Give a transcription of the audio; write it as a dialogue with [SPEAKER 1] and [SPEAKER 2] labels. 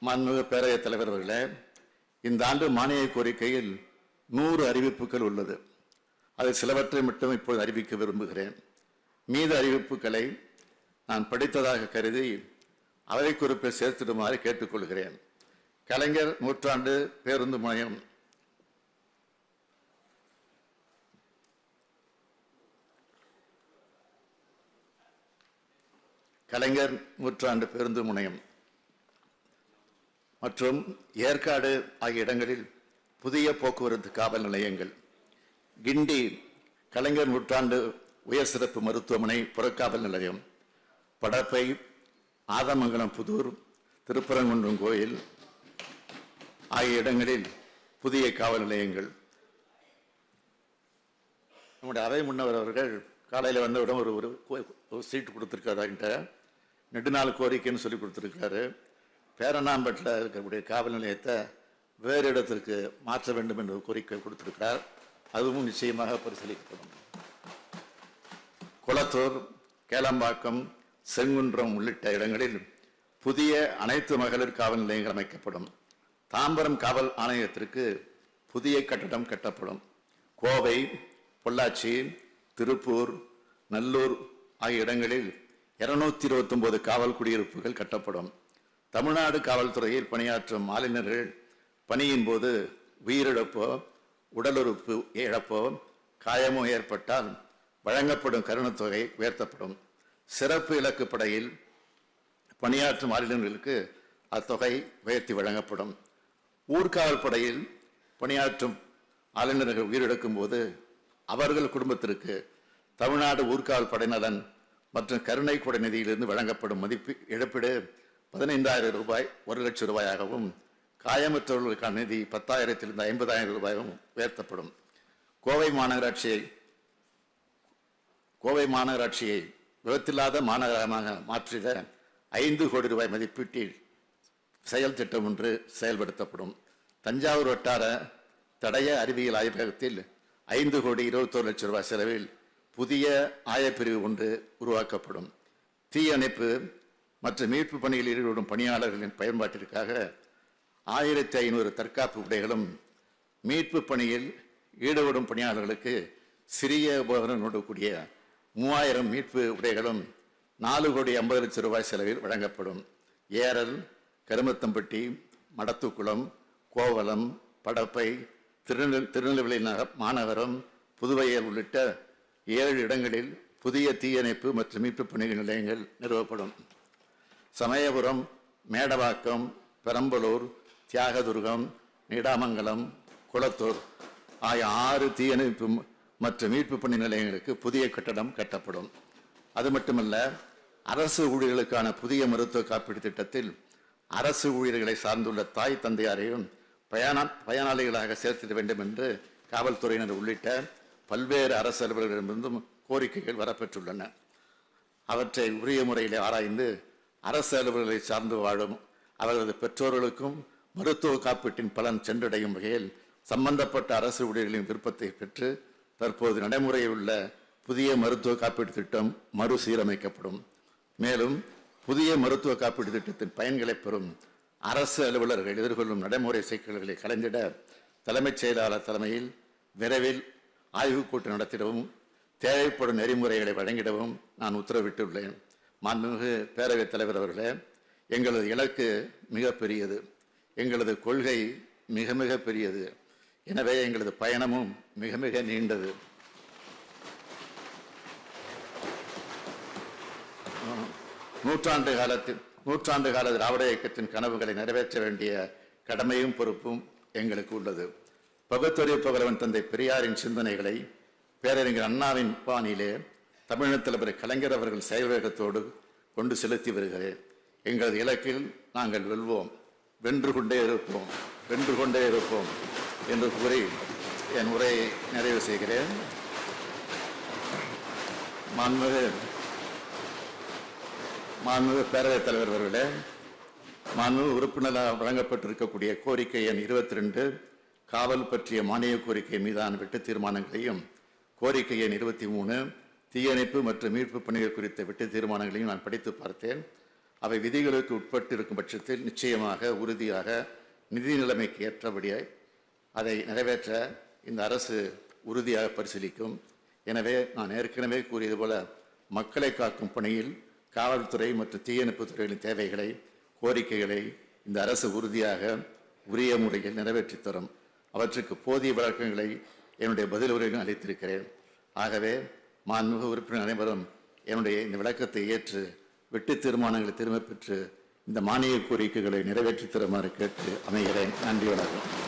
[SPEAKER 1] மாண்புமிகு பேரவைத் தலைவர் அவர்களே இந்த ஆண்டு மானிய கோரிக்கையில் நூறு அறிவிப்புகள் உள்ளது. அதில் சிலவற்றை மட்டும் இப்போது அறிவிக்க விரும்புகிறேன். மீத அறிவிப்புகளை நான் படித்ததாக கருதி அவை குறிப்பில் சேர்த்திடுமாறு கேட்டுக்கொள்கிறேன். கலைஞர் நூற்றாண்டு பேருந்து முனையம். கலைஞர் நூற்றாண்டு பேருந்து முனையம். மற்றும் ஏற்காடு ஆகிய இடங்களில் புதிய போக்குவரத்து காவல் நிலையங்கள் கிண்டி கலைஞர் நூற்றாண்டு உயர் சிறப்பு மருத்துவமனை புறக்காவல் நிலையம் படப்பை ஆதமங்கலம் புதூர் திருப்பரங்குன்றம் கோயில் ஆகிய இடங்களில் புதிய காவல் நிலையங்கள். நம்முடைய அறை முன்னவர் அவர்கள் காலையில் வந்தவுடன் ஒரு ஒரு கோ- ஒரு சீட்டு கொடுத்துருக்காரு என்கிட்ட நெடுநாள் கோரிக்கைன்னு சொல்லி கொடுத்துருக்காரு. பேரணாம்பட்டில் இருக்கக்கூடிய காவல் நிலையத்தை வேறு இடத்திற்கு மாற்ற வேண்டும் என்று கோரிக்கை கொடுத்திருக்கிறார். அதுவும் நிச்சயமாக பரிசீலிக்கப்படும். குளத்தூர் கேளம்பாக்கம் செங்குன்றம் உள்ளிட்ட இடங்களில் புதிய அனைத்து மகளிர் காவல் நிலையங்கள் அமைக்கப்படும். தாம்பரம் காவல் ஆணையத்திற்கு புதிய கட்டடம் கட்டப்படும். கோவை பொள்ளாச்சி திருப்பூர் நல்லூர் ஆகிய இடங்களில் இருநூத்தி இருபத்தொன்பது காவல் குடியிருப்புகள் கட்டப்படும். தமிழ்நாடு காவல்துறையில் பணியாற்றும் மாலினர்கள் பணியின் போது உயிரிழப்போ உடலுறுப்பு இழப்போ காயமோ ஏற்பட்டால் வழங்கப்படும் கருணத்தொகை உயர்த்தப்படும். சிறப்பு இலக்கு படையில் பணியாற்றும் மாநிலங்களுக்கு அத்தொகை உயர்த்தி வழங்கப்படும். ஊர்காவல் படையில் பணியாற்றும் ஆளுநர்கள் உயிரிழக்கும் போது அவர்கள் குடும்பத்திற்கு தமிழ்நாடு ஊர்காவல் படைநலன் மற்றும் கருணை கொடை நிதியிலிருந்து வழங்கப்படும் மதிப்பு இழப்பீடு பதினைந்தாயிரம் ரூபாய் ஒரு லட்சம் ரூபாயாகவும் காயமற்றவர்களுக்கான நிதி பத்தாயிரத்திலிருந்து ஐம்பதாயிரம் ரூபாயும் உயர்த்தப்படும். கோவை மாநகராட்சியை கோவை மாநகராட்சியை விபத்தில்லாத மாநகரமாக மாற்றிட ஐந்து கோடி ரூபாய் மதிப்பீட்டில் செயல் திட்டம் ஒன்று செயல்படுத்தப்படும். தஞ்சாவூர் வட்டார தடய அறிவியல் ஆய்வகத்தில் ஐந்து கோடி இருபத்தோரு லட்சம் ரூபாய் செலவில் புதிய ஆயப்பிரிவு ஒன்று உருவாக்கப்படும். தீயணைப்பு மற்ற மீட்பு பணியில் ஈடுபடும் பணியாளர்களின் பயன்பாட்டிற்காக ஆயிரத்தி ஐநூறு தற்காப்பு உடைகளும் மீட்பு பணியில் ஈடுபடும் பணியாளர்களுக்கு சிறிய உபகரணம் கூடிய மூவாயிரம் மீட்பு உடைகளும் நாலு கோடி ஐம்பது லட்சம் ரூபாய் செலவில் வழங்கப்படும். ஏரல் கருமத்தம்பட்டி மடத்துக்குளம் கோவலம் படப்பை திருநெல் திருநெல்வேலி நக- மாநகரம் புதுவையல் உள்ளிட்ட ஏழு இடங்களில் புதிய தீயணைப்பு மற்றும் மீட்பு பணிகள் நிலையங்கள் நிறுவப்படும். சமயபுரம் மேடவாக்கம் பெரம்பலூர் தியாகதுர்கம் நீடாமங்கலம் குளத்தூர் ஆகிய ஆறு தீயணைப்பு மற்றும் மீட்பு பணி நிலையங்களுக்கு புதிய கட்டடம் கட்டப்படும். அது மட்டுமல்ல அரசு ஊழியர்களுக்கான புதிய மருத்துவ காப்பீடு திட்டத்தில் அரசு ஊழியர்களை சார்ந்துள்ள தாய் தந்தையாரையும் பயனா பயனாளிகளாக சேர்த்திட வேண்டும் என்று காவல்துறையினர் உள்ளிட்ட பல்வேறு அரசு அலுவலர்களிடமிருந்தும் கோரிக்கைகள் வரப்பெற்றுள்ளன. அவற்றை உரிய முறையில் ஆராய்ந்து அரசு அலுவலர்களை சார்ந்து வாழும் அவர்களது பெற்றோர்களுக்கும் மருத்துவ காப்பீட்டின் பலன் சென்றடையும் வகையில் சம்பந்தப்பட்ட அரசு ஊழியர்களின் விருப்பத்தை பெற்று தற்போது நடைமுறையில் உள்ள புதிய மருத்துவ காப்பீட்டு திட்டம் மறுசீரமைக்கப்படும். மேலும் புதிய மருத்துவ காப்பீட்டு திட்டத்தின் பயன்களை பெறும் அரசு அலுவலர்கள் எதிர்கொள்ளும் நடைமுறை சிக்கல்களை கலைந்திட தலைமைச் செயலாளர் தலைமையில் விரைவில் ஆய்வுக் கூட்டம் நடத்திடவும் தேவைப்படும் நெறிமுறைகளை வழங்கிடவும் நான் உத்தரவிட்டுள்ளேன். மாண்புமிகு பேரவைத் தலைவர் அவர்களே எங்களது இலக்கு மிக பெரியது எங்களது கொள்கை மிக மிக பெரியது. எனவே எங்களது பயணமும் மிக மிக நீண்டது. நூற்றாண்டு காலத்தில் நூற்றாண்டு கால திராவிட இயக்கத்தின் கனவுகளை நிறைவேற்ற வேண்டிய கடமையும் பொறுப்பும் எங்களுக்கு உள்ளது. பகுத்தறிவு புகழவன் தந்தை பெரியாரின் சிந்தனைகளை பேரறிஞர் அண்ணாவின் பாணியிலே தமிழக தலைவர் கலைஞர் அவர்கள் செயல்வேகத்தோடு கொண்டு செலுத்தி வருகிறேன். எங்களது இலக்கில் நாங்கள் வெல்வோம். வென்று கொண்டே இருப்போம். வென்று கொண்டே இருப்போம் என்று கூறி என் உரையை நிறைவு செய்கிறேன். மாண்புமிகு மாண்புமிகு பேரவைத் தலைவர் அவர்களே மாண்புமிகு உறுப்பினராக வழங்கப்பட்டிருக்கக்கூடிய கோரிக்கை எண் இருபத்தி ரெண்டு காவல் பற்றிய மானிய கோரிக்கை மீதான வெட்டு தீர்மானங்களையும் கோரிக்கை எண் இருபத்தி மூணு தீயணைப்பு மற்றும் மீட்பு பணிகள் குறித்த வெட்டு தீர்மானங்களையும் நான் படித்து பார்த்தேன். அவை விதிகளுக்கு உட்பட்டு இருக்கும் பட்சத்தில் நிச்சயமாக உறுதியாக நிதி நிலைமைக்கு ஏற்றபடியாய் அதை நிறைவேற்ற இந்த அரசு உறுதியாக பரிசீலிக்கும். எனவே நான் ஏற்கனவே கூறியது போல மக்களை காக்கும் பணியில் காவல்துறை மற்றும் தீயணைப்பு துறைகளின் தேவைகளை கோரிக்கைகளை இந்த அரசு உறுதியாக உரிய முறையில் நிறைவேற்றித் தரும். அவற்றுக்கு போதிய விளக்கங்களை என்னுடைய பதில் உரையிலும் அளித்திருக்கிறேன். ஆகவே மாண்புமிகு உறுப்பினர் அனைவரும் என்னுடைய இந்த விளக்கத்தை ஏற்று வெட்டு தீர்மானங்களை திரும்ப பெற்று இந்த மானிய கோரிக்கைகளை நிறைவேற்றித் தருமாறு கேட்டு அமைகிறேன். நன்றி வணக்கம்.